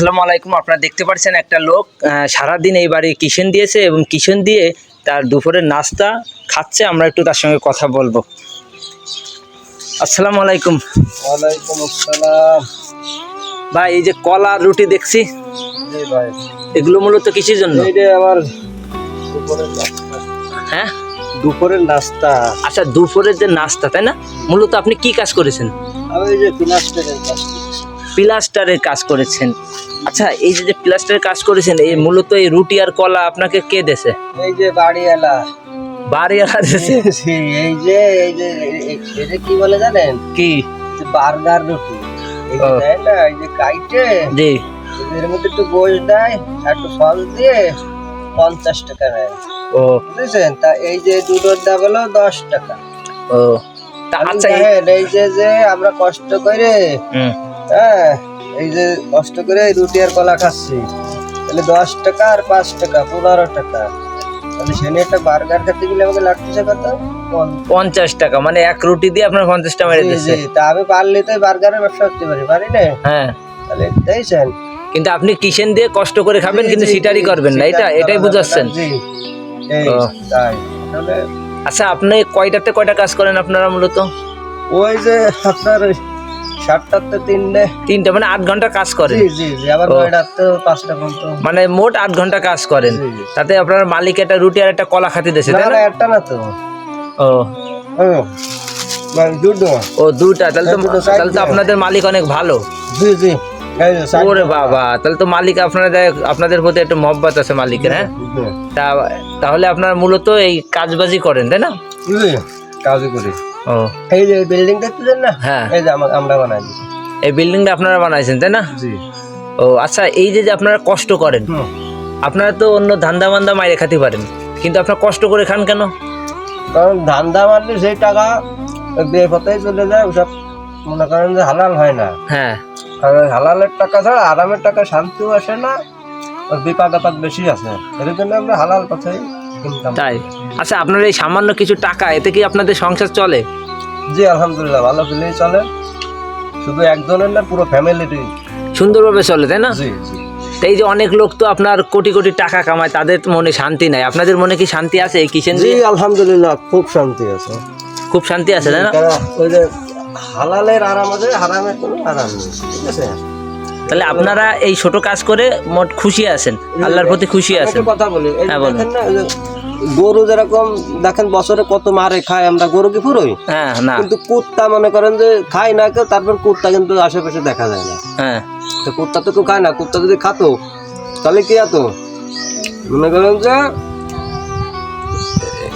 আসসালামু আলাইকুম। আপনারা দেখতে পাচ্ছেন একটা লোক সারাদিন এই বাড়ি কিচেন দিয়েছে এবং কিচেন দিয়ে তার দুপুরের নাস্তা খাচ্ছে। আমরা একটু তার সঙ্গে কথা বলব। আসসালামু আলাইকুম। ওয়ালাইকুম আসসালাম। ভাই এই যে কলা রুটি দেখছি। এগুলো মূলত কিসের জন্য? আমার দুপুরের নাস্তা। হ্যাঁ? দুপুরের নাস্তা। আচ্ছা দুপুরের যে নাস্তা তাই না? মূলত আপনি কি কাজ করেছেন? আমি এই যে কাজ। প্লাস্টারের কাজ করেছেন। আচ্ছা এই যে যে প্লাস্টারের কাজ করেছেন এই মূলত এই রুটি আর কলা আপনাকে কে দেছে? এই যে বাড়িওয়ালা। বাড়িওয়ালা দেছে? এই যে এই যে এটা কি বলে জানেন? কি? বার্গার রুটি। এই যে দেয় না এই যে কাইটে জি। এর মধ্যে একটু গোশ দেয় আর একটু সস দিয়ে পঞ্চাশ টাকা নেয়। ও। বুঝেছেন? তা এই যে দুটোর দাম হলো দশ টাকা। ও। তা আচ্ছা এই- যে যে আমরা কষ্ট করে হ্যাঁ এই যে কষ্ট করে এই রুটি আর কলা খাচ্ছি তাহলে দশ টাকা আর পাঁচ টাকা পনেরো টাকা। তাহলে সেখানে একটা বার্গার খেতে গেলে আমাকে লাগতেছে কত? পঞ্চাশ। পঞ্চাশ টাকা মানে এক রুটি দিয়ে আপনার পঞ্চাশটা মেরে জি, দিচ্ছে। তা আমি পারলে তো বার্গারের ব্যবসা করতে পারি পারি না? হ্যাঁ। তাহলে দেখছেন কিন্তু আপনি কিচেন দিয়ে কষ্ট করে খাবেন কিন্তু সিটারি করবেন না এটা এটাই বুঝাচ্ছেন। আচ্ছা আপনি কয়টাতে কয়টা কাজ করেন আপনারা মূলত? ওই যে আপনার সাতটাতে তিনটে। তিনটা মানে আট ঘণ্টা কাজ করেন? জি জি জি আবার ও। নয়টাতে পাঁচটা পর্যন্ত। মানে মোট আট ঘণ্টা কাজ করেন। তাতে আপনার মালিক একটা রুটি আর একটা কলা খাতে না না একটা না তো। ও। ও দুটা। তাহলে তো হ্যাঁ, তাহলে তো আপনাদের মালিক অনেক ভালো। জি জি ওরে বাবা তাহলে তো মালিক আপনাদের আপনাদের প্রতি একটু মহব্বত আছে মালিকের হ্যাঁ? তা তাহলে আপনারা মূলত এই কাজবাজি করেন তাই না? জি কাজ করি। ও। এই যে বিল্ডিং দেখতেছেন না? হ্যাঁ। এই যে আমরা বানাই এই বিল্ডিংটা আপনারা বানাইছেন তাই না? জি। ও আচ্ছা এই যে যে আপনারা কষ্ট করেন আপনারা তো অন্য ধান্দা মান্দা মাইরে খাতে পারেন কিন্তু আপনারা কষ্ট করে খান কেন? কারণ ধান্দা মারলে সেই টাকা বেপথেই চলে যায় ওসব মনে করেন যে হালাল হয় না। হ্যাঁ। ওই হালালের টাকা ছাড়া আরামের টাকা শান্তিও আসে না বিপাদ আপাদ বেশি আছে এর জন্য আমরা হালাল পথেই তাই? আচ্ছা আপনার এই সামান্য কিছু টাকা এতে কি আপনাদের সংসার চলে? জি আলহামদুলিল্লাহ ভালো ফিলেই চলে। শুধু একজনের না পুরো ফ্যামিলিরই সুন্দরভাবে চলে তাই না? জি জি। এই যে অনেক লোক তো আপনার কোটি কোটি টাকা কামায় তাদের মনে শান্তি নাই। আপনাদের মনে কি শান্তি আছে এই কিচেন জি আলহামদুলিল্লাহ খুব শান্তি আছে। খুব শান্তি আছে তাই না? ওই যে হালালের আরাম আছে হারামের কোনো আরাম নেই ঠিক আছে? তাহলে আপনারা এই ছোট কাজ করে মোট খুশি আছেন? আল্লাহর প্রতি খুশি আছেন? কথা বলি হ্যাঁ, বলুন। গরু যেরকম দেখেন বছরে কত মারে খায় আমরা গরু কি ফুরোই? হ্যাঁ না। কিন্তু কুত্তা মনে করেন যে খায় না কেউ তারপর কুত্তা কিন্তু আশেপাশে দেখা যায় না। হ্যাঁ। তো কুত্তা তো কেউ খায় না কুত্তা যদি খাতো তাহলে কি হতো? মনে করেন যে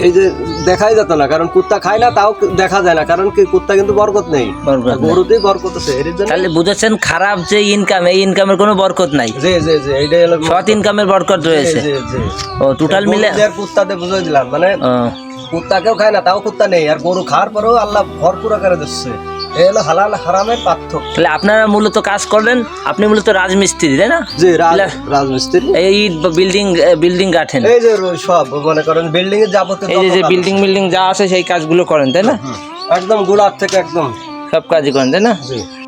এই যে দেখাই যেত না কারণ কুত্তা খায় না তাও দেখা যায় না কারণ কি কুত্তা কিন্তু বরকত নেই। গরুতেই বরকত আছে এর জন্য তাহলে বুঝেছেন খারাপ যে ইনকাম এই ইনকামের কোনো বরকত নাই। জি জি জি এইটাই হলো সৎ ইনকামের বরকত রয়েছে। ও টোটাল মিলে কুত্তাতে বুঝাই দিলাম মানে কুত্তাকেও খায় না তাও কুত্তা নেই আর গরু খাওয়ার পরেও আল্লাহ ভরপুর আকারে দিচ্ছে। হলো হালাল হারামের পার্থক্য। তাহলে আপনারা মূলত কাজ করলেন আপনি মূলত রাজমিস্ত্রি তাই না? জি রাজ রাজমিস্ত্রি। এই বিল্ডিং বিল্ডিং গাঠেন। এই যে রো- সব মনে করেন বিল্ডিং এর যাবতীয় এই যে যত যে কাজ বিল্ডিং বিল্ডিং যা আছে সেই কাজগুলো করেন তাই না? একদম গোলাপ থেকে একদম। সব কাজই করেন তাই না? জি।